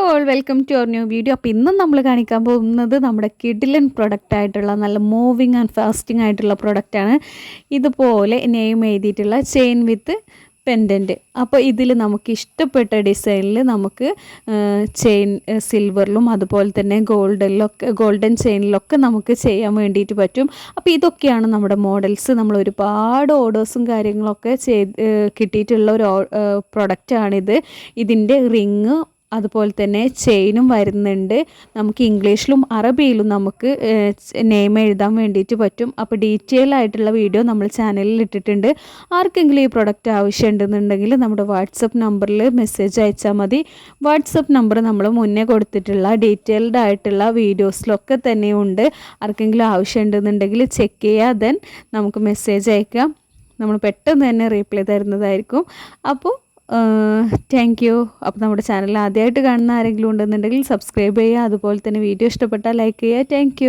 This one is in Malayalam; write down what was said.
All welcome to our new video അപ്പോൾ ഇന്നും നമ്മൾ കാണിക്കാൻ പോകുന്നത് നമ്മുടെ കിഡിലൻ പ്രൊഡക്റ്റ് ആയിട്ടുള്ള നല്ല മൂവിങ് ആൻഡ് ഫാസ്റ്റിംഗ് ആയിട്ടുള്ള പ്രൊഡക്റ്റാണ് ഇതുപോലെ നെയിം എഴുതിയിട്ടുള്ള ചെയിൻ വിത്ത് പെൻഡന്റ് അപ്പോൾ ഇതിൽ നമുക്ക് ഇഷ്ടപ്പെട്ട ഡിസൈനിൽ നമുക്ക് ചെയിൻ സിൽവറിലും അതുപോലെ തന്നെ ഗോൾഡിലൊക്കെ ഗോൾഡൻ ചെയിനിലൊക്കെ നമുക്ക് ചെയ്യാൻ വേണ്ടിയിട്ട് പറ്റും. അപ്പോൾ ഇതൊക്കെയാണ് നമ്മുടെ മോഡൽസ് നമ്മൾ ഒരുപാട് ഓർഡേഴ്സും കാര്യങ്ങളൊക്കെ ചെയ്ത് കിട്ടിയിട്ടുള്ള ഒരു പ്രൊഡക്റ്റാണിത് ഇതിന്റെ റിങ് അതുപോലെ തന്നെ ചെയിനും വരുന്നുണ്ട്. നമുക്ക് ഇംഗ്ലീഷിലും അറബിയിലും നമുക്ക് നെയിം എഴുതാൻ വേണ്ടിയിട്ട് പറ്റും. അപ്പോൾ ഡീറ്റെയിൽ ആയിട്ടുള്ള വീഡിയോ നമ്മൾ ചാനലിൽ ഇട്ടിട്ടുണ്ട്. ആർക്കെങ്കിലും ഈ പ്രൊഡക്റ്റ് ആവശ്യമുണ്ടെന്നുണ്ടെങ്കിൽ നമ്മുടെ വാട്സപ്പ് നമ്പറിൽ മെസ്സേജ് അയച്ചാൽ മതി. വാട്സപ്പ് നമ്പർ നമ്മൾ മുന്നേ കൊടുത്തിട്ടുള്ള ഡീറ്റെയിൽഡ് ആയിട്ടുള്ള വീഡിയോസിലൊക്കെ തന്നെയുണ്ട് ആർക്കെങ്കിലും ആവശ്യമുണ്ടെന്നുണ്ടെങ്കിൽ ചെക്ക് ചെയ്യുക ദെൻ നമുക്ക് മെസ്സേജ് അയക്കാം. നമ്മൾ പെട്ടെന്ന് തന്നെ റീപ്ലൈ തരുന്നതായിരിക്കും. അപ്പോൾ താങ്ക് യു അപ്പോൾ നമ്മുടെ ചാനൽ ആദ്യമായിട്ട് കാണുന്ന ആരെങ്കിലും ഉണ്ടെന്നുണ്ടെങ്കിൽ സബ്സ്ക്രൈബ് ചെയ്യുക. അതുപോലെ തന്നെ വീഡിയോ ഇഷ്ടപ്പെട്ടാൽ ലൈക്ക് ചെയ്യുക. താങ്ക്